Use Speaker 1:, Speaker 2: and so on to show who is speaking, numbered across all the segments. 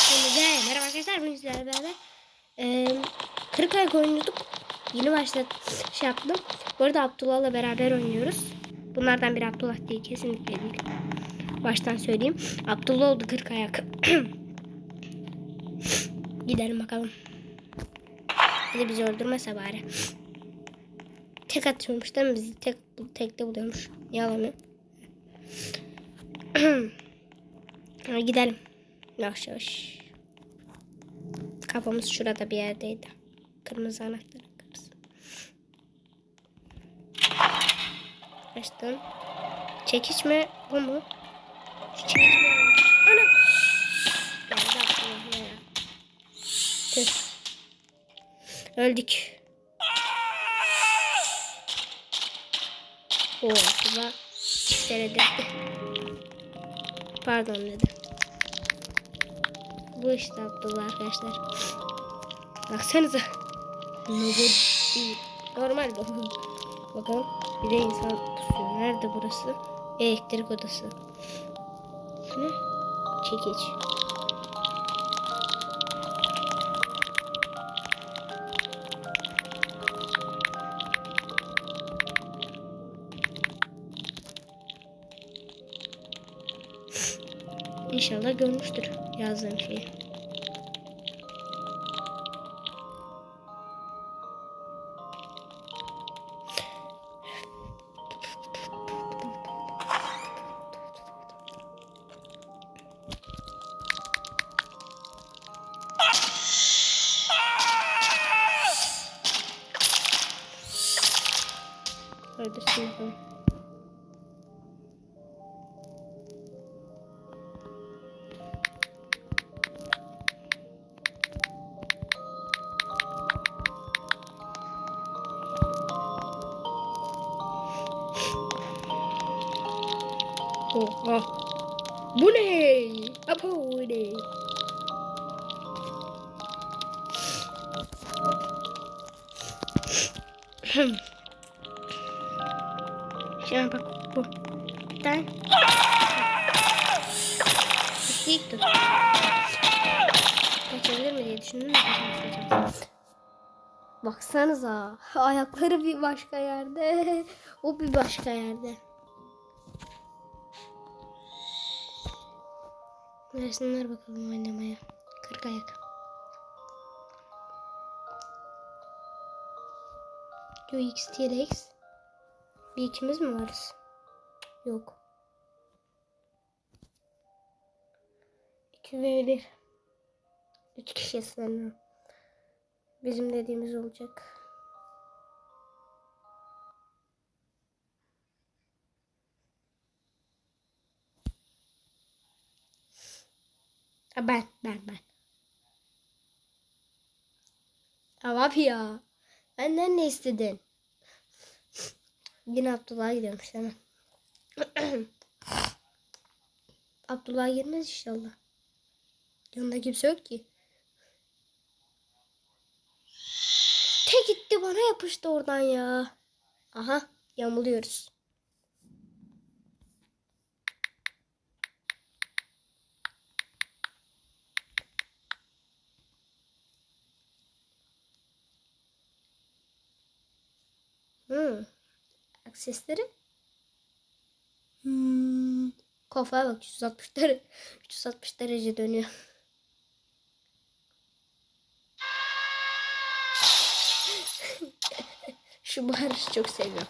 Speaker 1: Hepinize merhaba arkadaşlar bugün sizlerle beraber e, kırık ayak oynuyorduk. Yeni başladı şey yaptım. Bu arada Abdullah'la beraber oynuyoruz. Bunlardan biri Abdullah değil kesinlikle değil. Baştan söyleyeyim. Abdullah oldu kırk ayak. Gidelim bakalım. Hadi bizi öldürmese bari. Tek atıyormuş değil mi? Bizi tek, tekte buluyormuş. Yalanı. Gidelim. Yavaş yavaş. Kafamız şurada bir yerdeydi. Kırmızı anahtar. Açtım. Çekiç mi? Bu mu? Şu çekiç mi? Ana! Tüh. Öldük. Oo, Tuba çiftlere Pardon dedi. Bu işte Abdullah arkadaşlar. Baksanıza. Normal bu. Bakalım. Bir de insan tutuyor. Nerede burası? Elektrik odası. Ne? Çekiç. İnşallah görmüştür yazdığım şeyi. Öldürsün bakalım. Şuna bak bu. Ben. Dik dur. Kaçabilir mi diye düşündüm. Baksanıza. Ayakları bir başka yerde. O bir başka yerde. Versinler bakalım oynamaya. Kırk ayak. Yo X T-Rex. Bir ikimiz mi varız? Yok. İki ve bir. Üç kişi sanırım. Bizim dediğimiz olacak. Ben, ben, ben. Ama ya. Benden ne istedin? Yine Abdullah'a gidiyormuş mi? Abdullah girmez inşallah. Yanında kimse yok ki. Tek gitti bana yapıştı oradan ya. Aha yamuluyoruz. Hmm. Bak sesleri. Hmm. Kafaya bak 360 derece 360 derece dönüyor. Şu bağırışı çok seviyorum.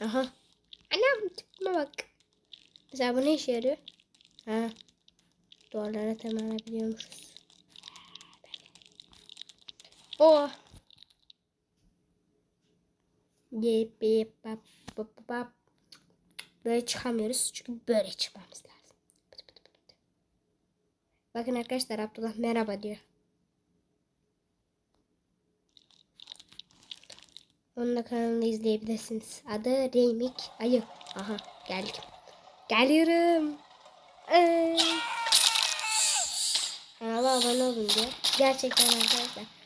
Speaker 1: Aha. Anam tipime bak. Mesela bu ne işe yarıyor? Ha. Duvarlara tırmanabiliyormuşuz. O. Yep yep bap bap bap. Böyle çıkamıyoruz çünkü böyle çıkmamız lazım. Bakın arkadaşlar Abdullah merhaba diyor. Onun da kanalını izleyebilirsiniz. Adı Remik Ayı. Aha geldim. Geliyorum. Ee, kanala abone olun diyor. Gerçekten arkadaşlar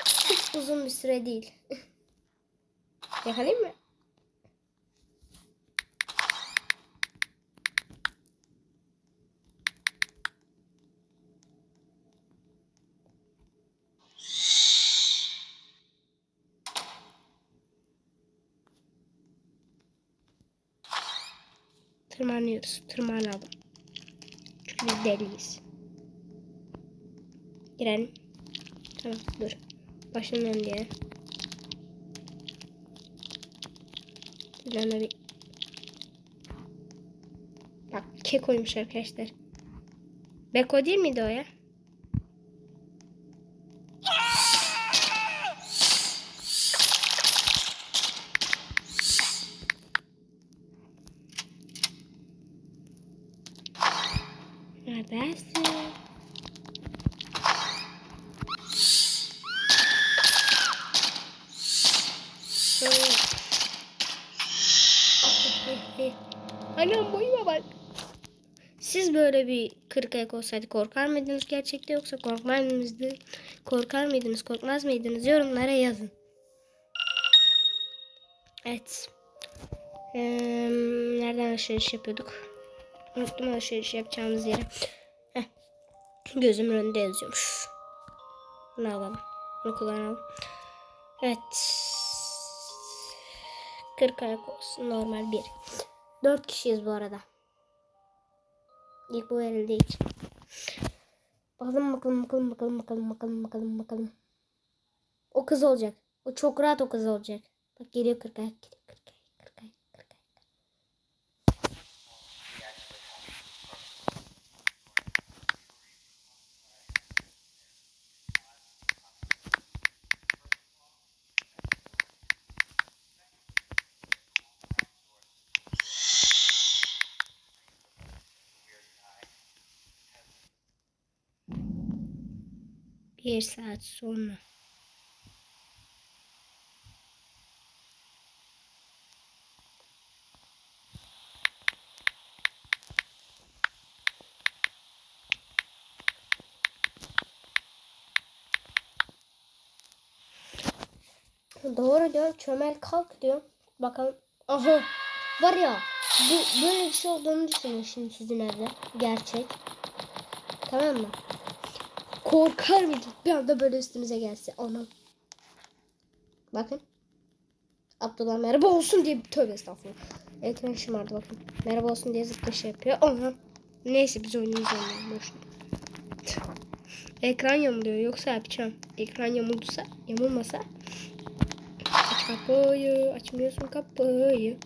Speaker 1: uzun bir süre değil. Yakalayayım mı? Tırmanıyoruz. Tırmanalım. Çünkü biz deliyiz. Girelim. Tamam dur. Başının önüne. Üzerine bir... Bak kek koymuş arkadaşlar. Beko değil miydi o ya? Neredesin? Anam boyuma bak. Siz böyle bir kırk ayak olsaydı korkar mıydınız gerçekte yoksa korkmaz mıydınız? Korkar mıydınız, korkmaz mıydınız? Yorumlara yazın. Evet. Ee, nereden alışveriş yapıyorduk? Unuttum alışveriş yapacağımız yeri. Heh. Gözümün önünde yazıyormuş. Bunu alalım. Bunu kullanalım. Evet. 40 ayak olsun. Normal bir. 4 kişiyiz bu arada. İlk bu verildiği için. Bakalım bakalım bakalım bakalım bakalım bakalım bakalım bakalım. O kız olacak. O çok rahat o kız olacak. Bak geliyor 40 ayak geliyor Bir saat sonra. Doğru diyor. Çömel kalk diyor. Bakalım. Aha. Var ya. Bu, böyle bir şey olduğunu düşünün şimdi sizin evde. Gerçek. Tamam mı? Korkar mıydın? Bir anda böyle üstümüze gelse. Anam. Bakın. Abdullah merhaba olsun diye tövbe estağfurullah. Ekran şımardı bakın. Merhaba olsun diye zıplaş yapıyor. Anam. Neyse biz oyunumuzu oynayalım. Boş. Ekran yamuluyor yoksa yapacağım. Ekran yamulsa, yamulmasa aç kapıyı, açmıyorsun kapıyı.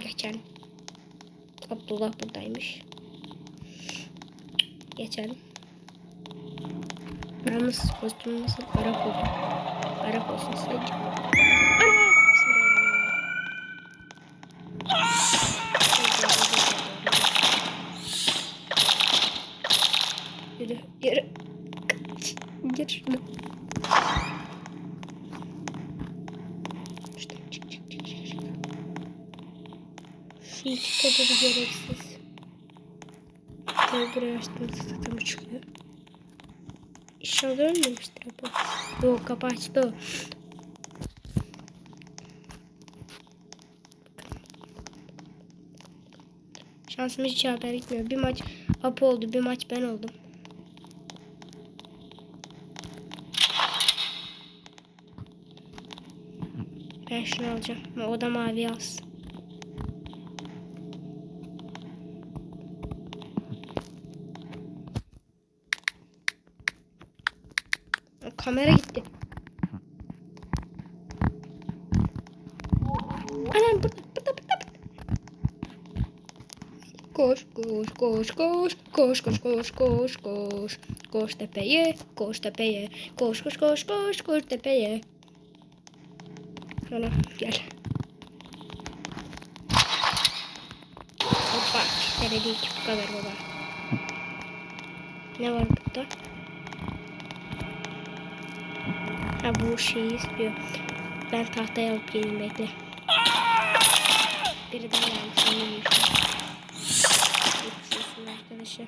Speaker 1: Geçelim. Abdullah buradaymış. Geçelim. paramız kostümümüz ara buldum. Ara olsun sadece. Yürü, yürü. Kaç. Gir şuradan. Şuradan çık çık çık çık şuradan. Şu iki kadar gereksiz. Tekrar açtığımızda tam çıkıyor. İnşallah ölmemiştir bu. Yok kapı açtı. Şansımız hiç haber gitmiyor. Bir maç Apo oldu, bir maç ben oldum. Ben şunu alacağım. O da mavi alsın. Kamera gitti. Anam burada burada burada. Koş koş koş koş koş koş koş koş koş koş tepeye koş tepeye koş koş koş koş koş tepeye. Ana gel. Hoppa değil bu kadar baba. Ne var burada? Ha bu şeyi istiyor. Ben tahtaya alıp geleyim bekle. Biri daha gelmiş. olsun arkadaşlar.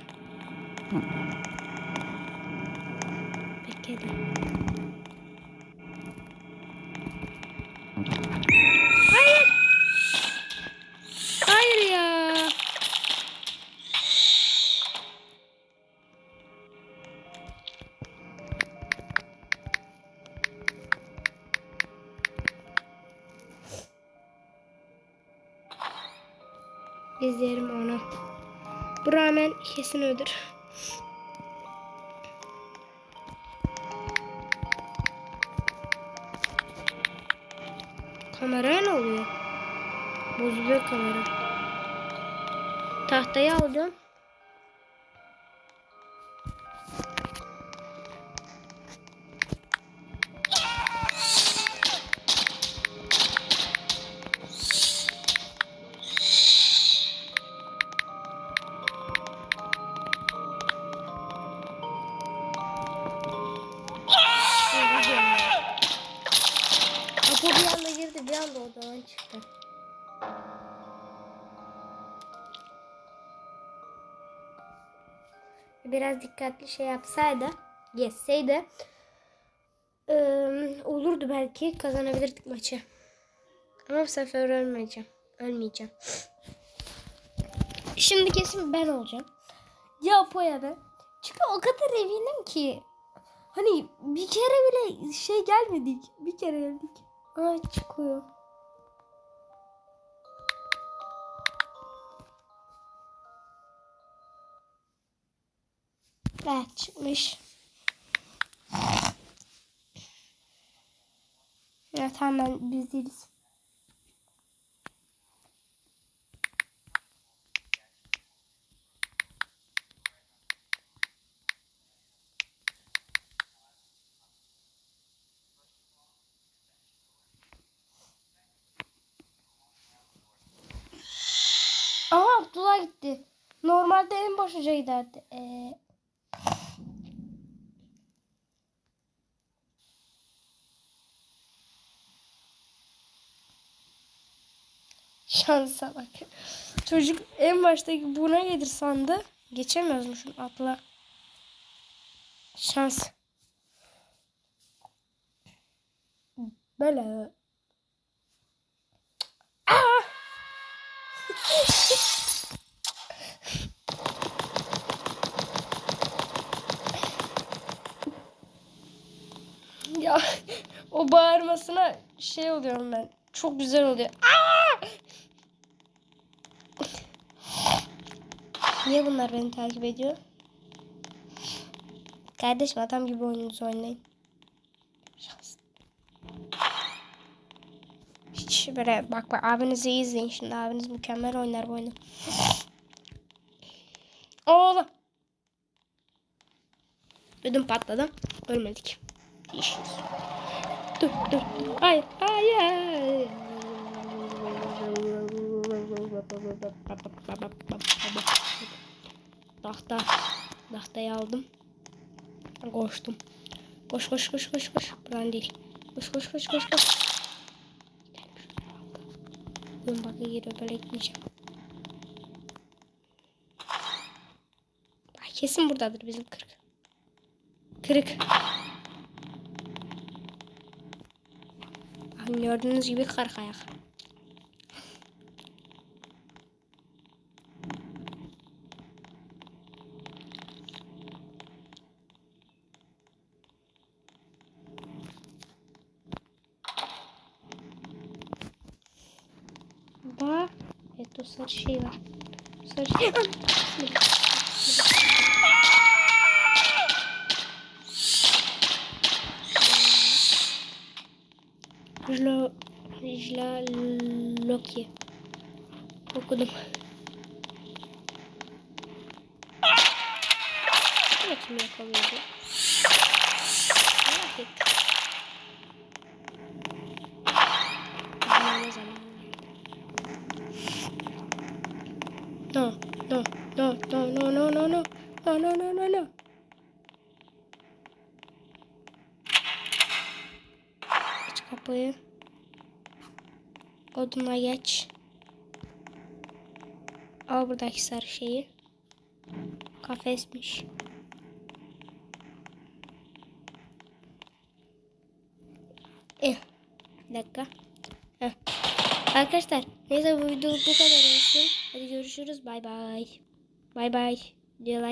Speaker 1: Kameraya ne oluyor? Bozuluyor kamera. Tahtayı alacağım. Apo bir anda odadan çıktı. Biraz dikkatli şey yapsaydı, geçseydi eee, olurdu belki kazanabilirdik maçı. Ama bu sefer ölmeyeceğim. Ölmeyeceğim. Şimdi kesin ben olacağım. Ya Apo'ya ben. Çünkü o kadar eminim ki. Hani bir kere bile şey gelmedik. Bir kere geldik. Aa çıkıyor. Evet çıkmış. Evet hemen biz. Aha Abdullah gitti. Normalde en başıca giderdi. Ee, Şansa bak. Çocuk en baştaki buna gelir sandı. Geçemiyormuşum atla. Şans. Böyle. Aa! ya o bağırmasına şey oluyorum ben. Çok güzel oluyor. Aa! Niye bunlar beni takip ediyor? Kardeşim adam gibi oyununuzu oynayın. Şans. Hiç böyle bak bak abinizi iyi izleyin şimdi abiniz mükemmel oynar bu oyunu. Oğlum. Ödüm patladı. Ölmedik. İş. Dur dur. Hayır hayır. Tahta. Tahtayı aldım. Koştum. Koş koş koş koş koş. Buradan değil. Koş koş koş koş koş. Bugün bak giriyor böyle gitmeyeceğim. Kesin buradadır bizim kırık. Kırık. Gördüğünüz gibi kırık ayak. Bak. Evet sarı şey var. Sarı şey. Jlo, Jla Loki. Okudum. Merak ettim. Ne zaman? No, no, no, no, no, no, no, no, no, no, no, no, kapıyı. Oduna geç. Al buradaki sarı şeyi. Kafesmiş. Eh. Bir dakika. Heh. Arkadaşlar neyse bu videoluk bu kadar olsun. Hadi görüşürüz. Bay bay. Bay bay. Diye like